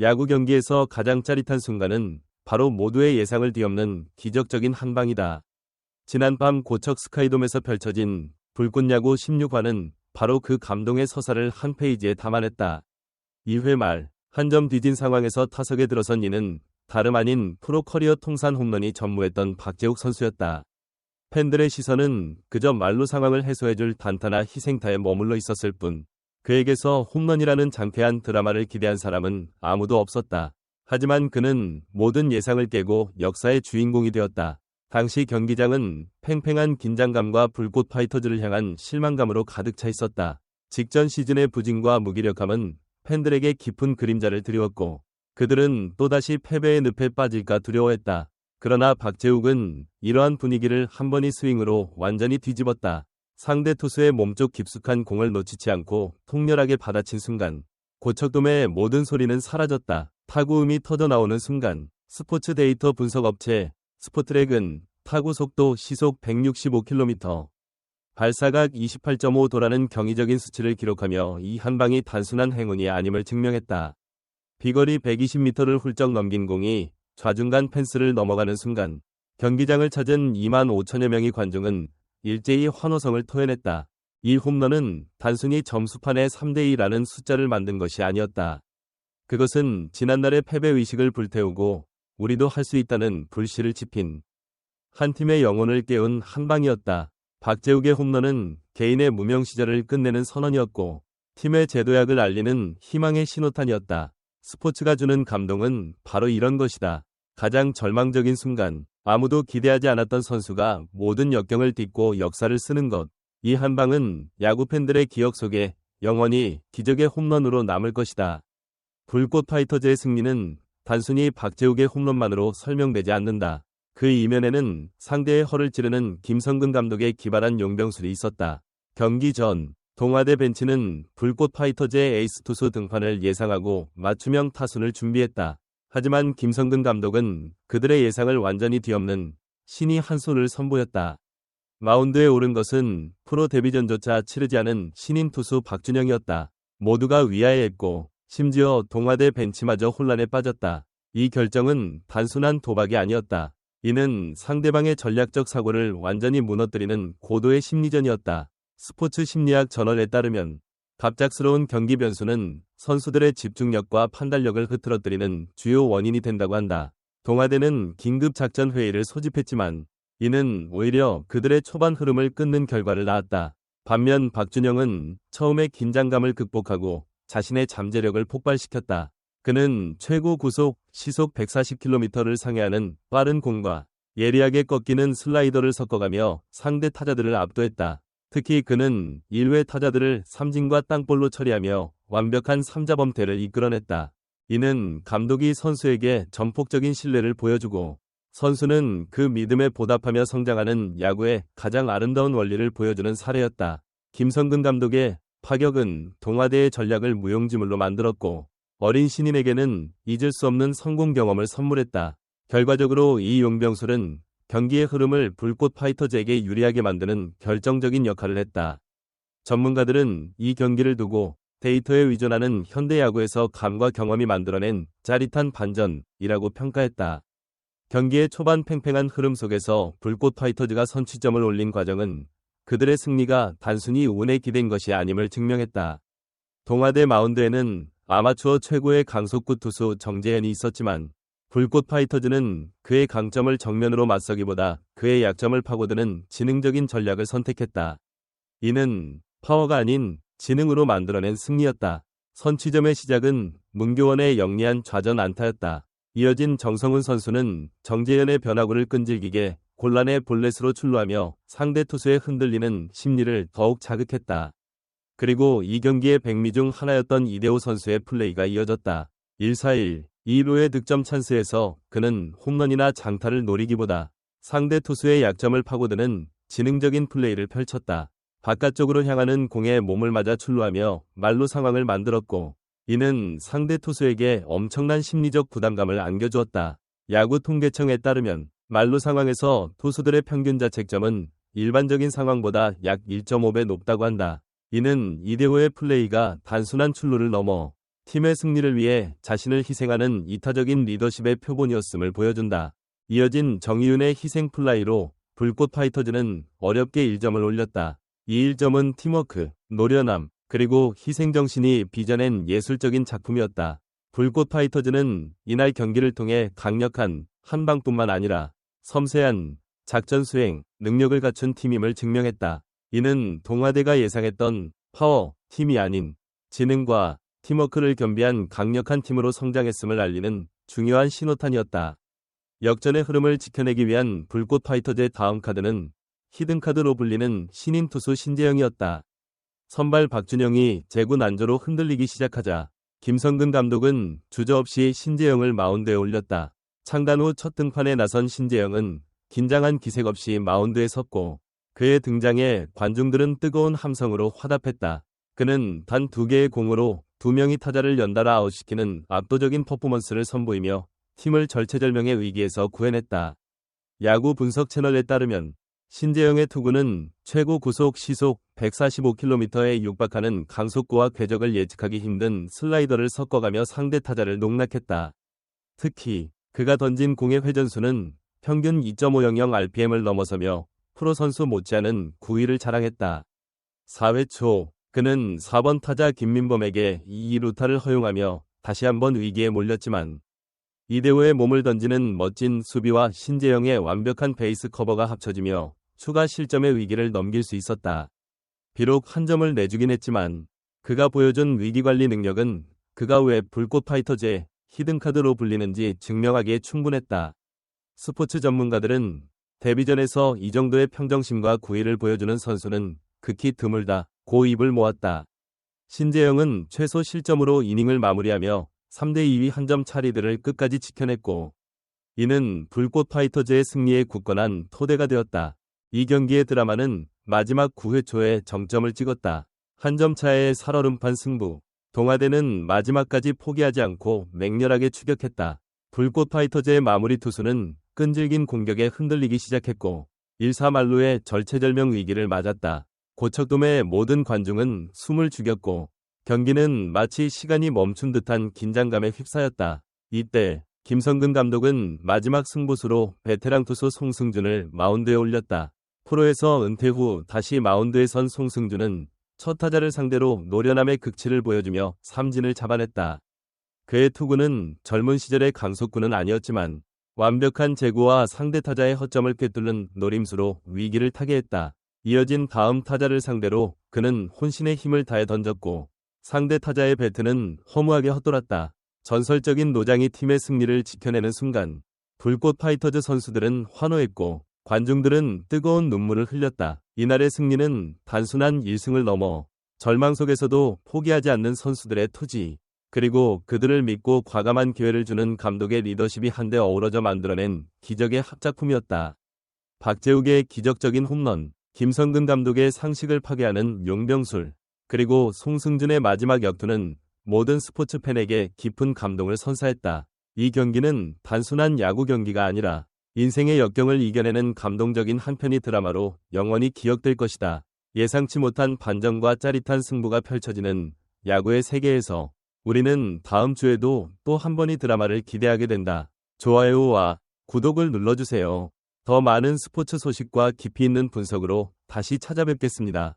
야구 경기에서 가장 짜릿한 순간은 바로 모두의 예상을 뒤엎는 기적적인 한 방이다. 지난밤 고척 스카이돔에서 펼쳐진 불꽃야구 16화는 바로 그 감동의 서사를 한 페이지에 담아냈다. 2회 말, 한 점 뒤진 상황에서 타석에 들어선 이는 다름 아닌 프로 커리어 통산 홈런이 전무했던 박재욱 선수였다. 팬들의 시선은 그저 말로 상황을 해소해줄 단타나 희생타에 머물러 있었을 뿐, 그에게서 홈런이라는 장쾌한 드라마를 기대한 사람은 아무도 없었다. 하지만 그는 모든 예상을 깨고 역사의 주인공이 되었다. 당시 경기장은 팽팽한 긴장감과 불꽃 파이터즈를 향한 실망감으로 가득 차 있었다. 직전 시즌의 부진과 무기력함은 팬들에게 깊은 그림자를 드리웠고 그들은 또다시 패배의 늪에 빠질까 두려워했다. 그러나 박재욱은 이러한 분위기를 한 번의 스윙으로 완전히 뒤집었다. 상대 투수의 몸쪽 깊숙한 공을 놓치지 않고 통렬하게 받아친 순간 고척돔의 모든 소리는 사라졌다. 타구음이 터져 나오는 순간 스포츠 데이터 분석 업체 스포트랙은 타구 속도 시속 165km, 발사각 28.5 도라는 경이적인 수치를 기록하며 이 한 방이 단순한 행운이 아님을 증명했다. 비거리 120m를 훌쩍 넘긴 공이 좌중간 펜스를 넘어가는 순간 경기장을 찾은 2만 5천여 명의 관중은 일제히 환호성을 토해냈다. 이 홈런은 단순히 점수판에 3대2라는 숫자를 만든 것이 아니었다. 그것은 지난날의 패배의식을 불태우고 우리도 할 수 있다는 불씨를 지핀 한 팀의 영혼을 깨운 한 방이었다. 박재욱의 홈런은 개인의 무명 시절을 끝내는 선언이었고 팀의 제도약을 알리는 희망의 신호탄이었다. 스포츠가 주는 감동은 바로 이런 것이다. 가장 절망적인 순간 아무도 기대하지 않았던 선수가 모든 역경을 딛고 역사를 쓰는 것. 이 한 방은 야구 팬들의 기억 속에 영원히 기적의 홈런으로 남을 것이다. 불꽃 파이터즈의 승리는 단순히 박재욱의 홈런만으로 설명되지 않는다. 그 이면에는 상대의 허를 찌르는 김성근 감독의 기발한 용병술이 있었다. 경기 전 동아대 벤치는 불꽃 파이터즈의 에이스 투수 등판을 예상하고 맞춤형 타순을 준비했다. 하지만 김성근 감독은 그들의 예상을 완전히 뒤엎는 신이 한 손을 선보였다. 마운드에 오른 것은 프로 데뷔전조차 치르지 않은 신인 투수 박준영이었다. 모두가 위아해했고 심지어 동아대 벤치마저 혼란에 빠졌다. 이 결정은 단순한 도박이 아니었다. 이는 상대방의 전략적 사고를 완전히 무너뜨리는 고도의 심리전이었다. 스포츠 심리학 전원에 따르면 갑작스러운 경기 변수는 선수들의 집중력과 판단력을 흐트러뜨리는 주요 원인이 된다고 한다. 동아대는 긴급 작전 회의를 소집했지만 이는 오히려 그들의 초반 흐름을 끊는 결과를 낳았다. 반면 박준영은 처음에 긴장감을 극복하고 자신의 잠재력을 폭발시켰다. 그는 최고 구속 시속 140km를 상회하는 빠른 공과 예리하게 꺾이는 슬라이더를 섞어가며 상대 타자들을 압도했다. 특히 그는 1회 타자들을 삼진과 땅볼로 처리하며 완벽한 3자범퇴를 이끌어냈다. 이는 감독이 선수에게 전폭적인 신뢰를 보여주고 선수는 그 믿음에 보답하며 성장하는 야구의 가장 아름다운 원리를 보여주는 사례였다. 김성근 감독의 파격은 동아대의 전략을 무용지물로 만들었고 어린 신인에게는 잊을 수 없는 성공 경험을 선물했다. 결과적으로 이 용병술은 경기의 흐름을 불꽃 파이터즈에게 유리하게 만드는 결정적인 역할을 했다. 전문가들은 이 경기를 두고 데이터에 의존하는 현대 야구에서 감과 경험이 만들어낸 짜릿한 반전이라고 평가했다. 경기의 초반 팽팽한 흐름 속에서 불꽃 파이터즈가 선취점을 올린 과정은 그들의 승리가 단순히 운에 기댄 것이 아님을 증명했다. 동아대 마운드에는 아마추어 최고의 강속구 투수 정재현이 있었지만 불꽃 파이터즈는 그의 강점을 정면으로 맞서기보다 그의 약점을 파고드는 지능적인 전략을 선택했다. 이는 파워가 아닌 지능으로 만들어낸 승리였다. 선취점의 시작은 문교원의 영리한 좌전 안타였다. 이어진 정성훈 선수는 정재현의 변화구를 끈질기게 곤란의 볼넷으로 출루하며 상대 투수의 흔들리는 심리를 더욱 자극했다. 그리고 이 경기의 백미 중 하나였던 이대호 선수의 플레이가 이어졌다. 1-4-1 2루의 득점 찬스에서 그는 홈런이나 장타를 노리기보다 상대 투수의 약점을 파고드는 지능적인 플레이를 펼쳤다. 바깥쪽으로 향하는 공에 몸을 맞아 출루하며 말로 상황을 만들었고 이는 상대 투수에게 엄청난 심리적 부담감을 안겨주었다. 야구 통계청에 따르면 말로 상황에서 투수들의 평균 자책점은 일반적인 상황보다 약 1.5배 높다고 한다. 이는 이대호의 플레이가 단순한 출루를 넘어 팀의 승리를 위해 자신을 희생하는 이타적인 리더십의 표본이었음을 보여준다. 이어진 정희윤의 희생 플라이로 불꽃 파이터즈는 어렵게 1점을 올렸다. 이 1점은 팀워크, 노련함, 그리고 희생정신이 빚어낸 예술적인 작품이었다. 불꽃 파이터즈는 이날 경기를 통해 강력한 한방뿐만 아니라 섬세한 작전 수행 능력을 갖춘 팀임을 증명했다. 이는 동아대가 예상했던 파워 팀이 아닌 지능과 팀워크를 겸비한 강력한 팀으로 성장했음을 알리는 중요한 신호탄이었다. 역전의 흐름을 지켜내기 위한 불꽃 파이터즈의 다음 카드는 히든카드로 불리는 신인 투수 신재영이었다. 선발 박준영이 제구 난조로 흔들리기 시작하자 김성근 감독은 주저없이 신재영을 마운드에 올렸다. 창단 후 첫 등판에 나선 신재영은 긴장한 기색 없이 마운드에 섰고 그의 등장에 관중들은 뜨거운 함성으로 화답했다. 그는 단 두 개의 공으로 두 명의 타자를 연달아 아웃시키는 압도적인 퍼포먼스를 선보이며 팀을 절체절명의 위기에서 구해냈다. 야구 분석 채널에 따르면 신재영의 투구는 최고 구속 시속 145km에 육박하는 강속구와 궤적을 예측하기 힘든 슬라이더를 섞어가며 상대 타자를 농락했다. 특히 그가 던진 공의 회전수는 평균 2.500rpm을 넘어서며 프로 선수 못지않은 9위를 자랑했다. 4회 초 그는 4번 타자 김민범에게 2루타를 허용하며 다시 한번 위기에 몰렸지만 이대호의 몸을 던지는 멋진 수비와 신재영의 완벽한 베이스 커버가 합쳐지며 추가 실점의 위기를 넘길 수 있었다. 비록 한 점을 내주긴 했지만 그가 보여준 위기관리 능력은 그가 왜 불꽃 파이터즈의 히든카드로 불리는지 증명하기에 충분했다. 스포츠 전문가들은 데뷔전에서 이 정도의 평정심과 구위를 보여주는 선수는 극히 드물다 고 입을 모았다. 신재영은 최소 실점으로 이닝을 마무리하며 3대2위 한 점 차리들을 끝까지 지켜냈고 이는 불꽃 파이터즈의 승리에 굳건한 토대가 되었다. 이 경기의 드라마는 마지막 9회 초에 정점을 찍었다. 한 점 차의 살얼음판 승부. 동아대는 마지막까지 포기하지 않고 맹렬하게 추격했다. 불꽃 파이터즈의 마무리 투수는 끈질긴 공격에 흔들리기 시작했고 1사 말루의 절체절명 위기를 맞았다. 고척돔의 모든 관중은 숨을 죽였고 경기는 마치 시간이 멈춘 듯한 긴장감에 휩싸였다. 이때 김성근 감독은 마지막 승부수로 베테랑 투수 송승준을 마운드에 올렸다. 프로에서 은퇴 후 다시 마운드에 선 송승준은 첫 타자를 상대로 노련함의 극치를 보여주며 삼진을 잡아냈다. 그의 투구는 젊은 시절의 강속구는 아니었지만 완벽한 제구와 상대 타자의 허점을 꿰뚫는 노림수로 위기를 타게 했다. 이어진 다음 타자를 상대로 그는 혼신의 힘을 다해 던졌고 상대 타자의 배트는 허무하게 헛돌았다. 전설적인 노장이 팀의 승리를 지켜내는 순간 불꽃 파이터즈 선수들은 환호했고 관중들은 뜨거운 눈물을 흘렸다. 이날의 승리는 단순한 1승을 넘어 절망 속에서도 포기하지 않는 선수들의 토지, 그리고 그들을 믿고 과감한 기회를 주는 감독의 리더십이 한데 어우러져 만들어낸 기적의 합작품이었다. 박재욱의 기적적인 홈런, 김성근 감독의 상식을 파괴하는 용병술, 그리고 송승준의 마지막 역투는 모든 스포츠 팬에게 깊은 감동을 선사했다. 이 경기는 단순한 야구 경기가 아니라 인생의 역경을 이겨내는 감동적인 한 편의 드라마로 영원히 기억될 것이다. 예상치 못한 반전과 짜릿한 승부가 펼쳐지는 야구의 세계에서 우리는 다음 주에도 또 한 번의 드라마를 기대하게 된다. 좋아요와 구독을 눌러주세요. 더 많은 스포츠 소식과 깊이 있는 분석으로 다시 찾아뵙겠습니다.